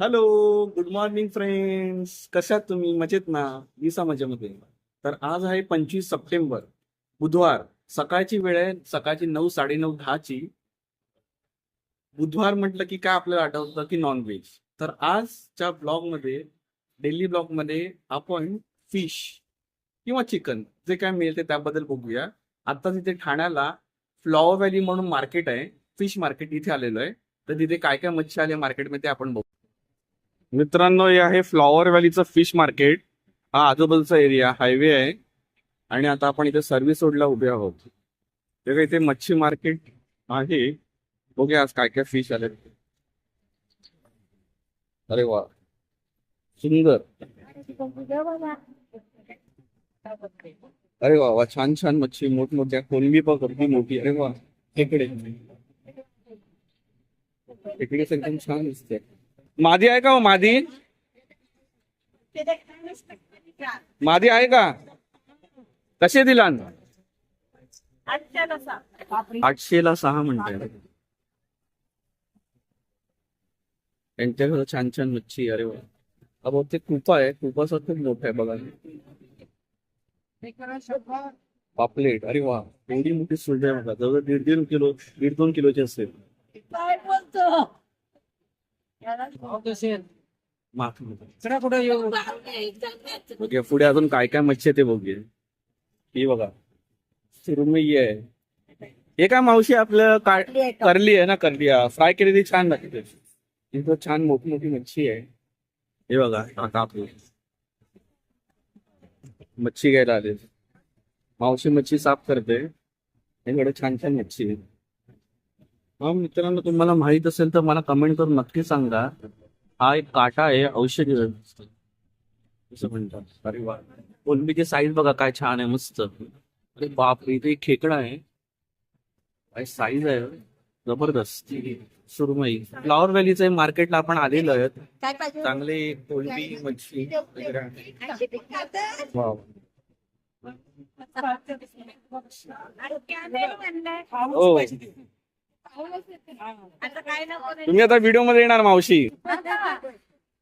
Hello good morning friends कशात तुम्ही? मजेत ना? विसा मजेमध्ये. तर आज आहे पंचवीस सप्टेंबर. बुधवार. सकाळची वेळ आहे. सकाळची नऊ साडेनऊ दहाची. बुधवार म्हटलं की काय आपल्याला आठवतं की नॉनव्हेज तर आजच्या ब्लॉगमध्ये डेली ब्लॉगमध्ये आपण फिश किंवा चिकन जे काय मिळते त्याबद्दल बघूया. आता तिथे ठाण्याला फ्लॉवर व्हॅली म्हणून मार्केट आहे. फिश मार्केट इथे आलेलो आहे. तर तिथे काय काय मच्छी आले मार्केटमध्ये आपण बघू. मित्रांनो हे आहे फ्लॉवर व्हॅलीचं फिश मार्केट हा आजूबाजूचा एरिया हायवे आहे. आणि आता आपण इथे सर्व्हिस रोडला उभे आहोत. तेव्हा इथे मच्छी मार्केट आहे. बघूया आज काय काय फिश आले अरे वा. सुंदर. अरे वा वा छान छान मच्छी मोठमोठ्या कोलंबी पण करती मोठी अरे वा खेकडे. खेकडे एकदम छान दिसते मादी आहे का हो मादी? मादी आहे का? कसे दिला आठशेला सहा म्हणते यांच्याकडे छान छान मच्छी अरे वा. हा बहुतेक कुपा आहे. कुपाचा खूप मोठा आहे बघा. पापलेट अरे वा. एवढी मोठी सुंड आहे बघा. जवळ दीड दीड किलो दीड दोन किलोची असेल. माफ कुठे येऊ पुढे अजून काय काय मच्छी आहे ते बघूया. ही बघा. सुरमई आहे. हे काय मावशी आपलं काय? करली आहे ना करली फ्राय केलेली छान लागते. इथं छान मोठी मोठी मच्छी आहे. हे बघा आता आपली. मच्छी घ्यायला आले मावशी मच्छी साफ करते. इकडे छान छान मच्छी आहे. हा मित्रांनो तुम्हाला माहीत असेल तर मला कमेंट करून नक्की सांगा. हा एक काटा आहे औषधी असं म्हणतात. अरे वा. कोलंबीची साईज बघा काय छान आहे मस्त. अरे बाप इथे एक खेकडा आहे. काय साईज आहे जबरदस्त. सुरमई. फ्लॉवर व्हॅलीचं मार्केटला आपण आलेलो आहेत. पाहिजे? चांगले कोलंबी मच्छी वगैरे तुम्ही आता व्हिडिओमध्ये येणार मावशी.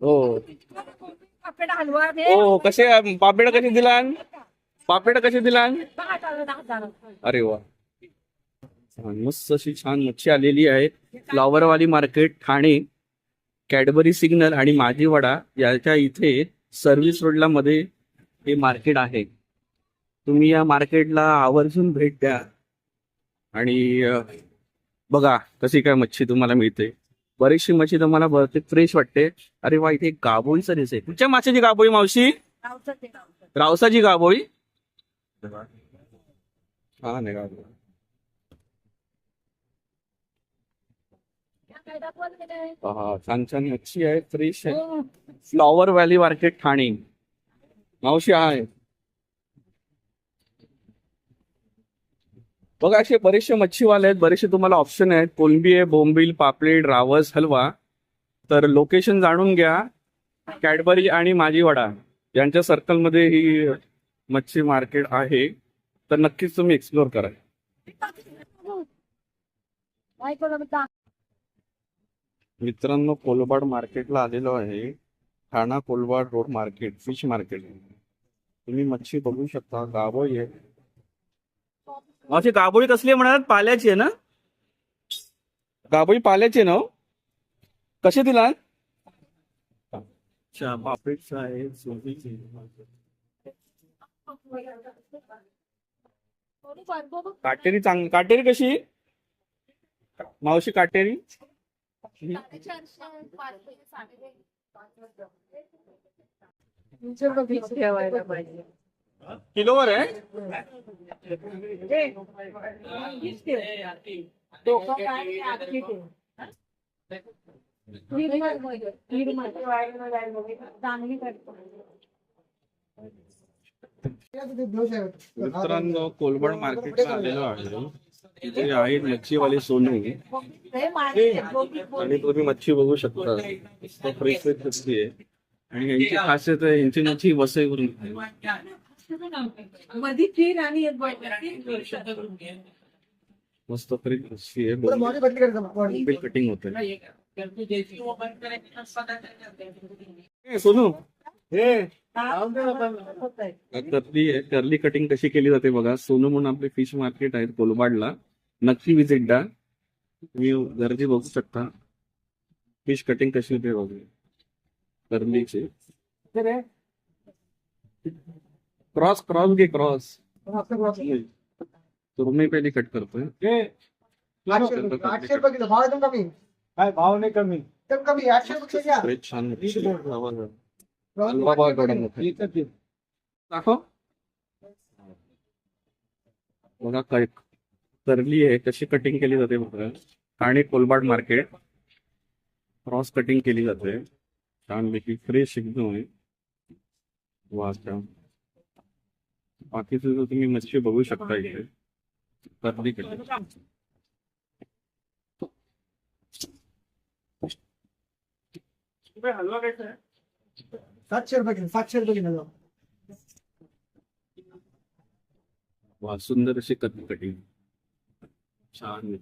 हो. हो, हो कसे पापेड कसे दिला पापेड कसे दिला अरे वा. मस्त अशी छान मच्छी आलेली आहे फ्लॉवरवाली मार्केट ठाणे. कॅडबरी सिग्नल आणि माझीवाडा याच्या इथे सर्व्हिस रोडला मध्ये हे मार्केट आहे. तुम्ही या मार्केटला आवर्जून भेट द्या. आणि बघा कशी काय मच्छी तुम्हाला मिळते. बरीचशी मच्छी तुम्हाला बहुतेक फ्रेश वाटते. अरे वा इथे एक गाबोळीचा दिसे कुठच्या माशाची गाबोळी मावशी. रावसाची आहे दाखवायला गेलंय? पहा छान छान मच्छी आहे फ्रेश आहे. हो. Flower valley market Thane. मावशी आहे. बघा असे बरेचसे मच्छीवाले आहेत बरेचसे तुम्हाला ऑप्शन आहेत. कोलंबी आहे बोंबील पापलेट रावस हलवा. तर लोकेशन जाणून घ्या. कॅडबरी आणि माझी वडा यांच्या सर्कलमध्ये ही मच्छी मार्केट आहे. तर नक्कीच तुम्ही एक्सप्लोर करा. मित्रांनो कोलबाड मार्केटला आलेलो आहे. Thana Kolbad road market fish market तुम्ही मच्छी बघू शकता. गाबोळी आहे अशी गाबोळी कसली आहे म्हणाल पाल्याची आहे ना गाबोळी पाल्याची आहे ना हो? कशी दिला. काटेरी चांग काटेरी कशी मावशी काटेरी. किलोवर आहे मित्रांनो कोलबड मार्केटला आलेलो आहे. तिथे आहे मच्छीवाली सोनी. आणि तुम्ही मच्छी बघू शकता. फ्रेश फ्रेश मच्छी आहे. आणि यांची खासियत आहे यांची मच्छी वसई तीन आणि एक. मस्त आहे. बदली करायचं. बिल कटिंग होते. नाही सोनू. हा. कर्ली कटिंग कशी केली जाते बघा. सोनू म्हणून आपले फिश मार्केट आहे कोलबाडला. नक्की विजिट द्या. तुम्ही गर्दी बघू शकता. फिश कटिंग कशी होते बघू. कर्लीची क्रॉस क्रॉस घे क्रॉस. body. तुरमी पहिली कट करतोय. आठशे रुपये आठशे रुपये किलो. भाव एकदम कमी. काय भाव नाही कमी. एकदम कमी. आठशे रुपये घ्या. छान हलवा बघा मोठा. ते. दाखव. करली आहे. कशी कटिंग केली जाते बघा. Thane Kolbad market cross cutting केली जाते. छानपैकी फ्रेश एकदम आहे. वा बाकीचं जर तुम्ही मच्छी बघू शकता इथे. हलवा खायचा आहे? सातशे रुपये किलो सातशे रुपये किलो जाऊ. वा सुंदर अशी कटिंग छान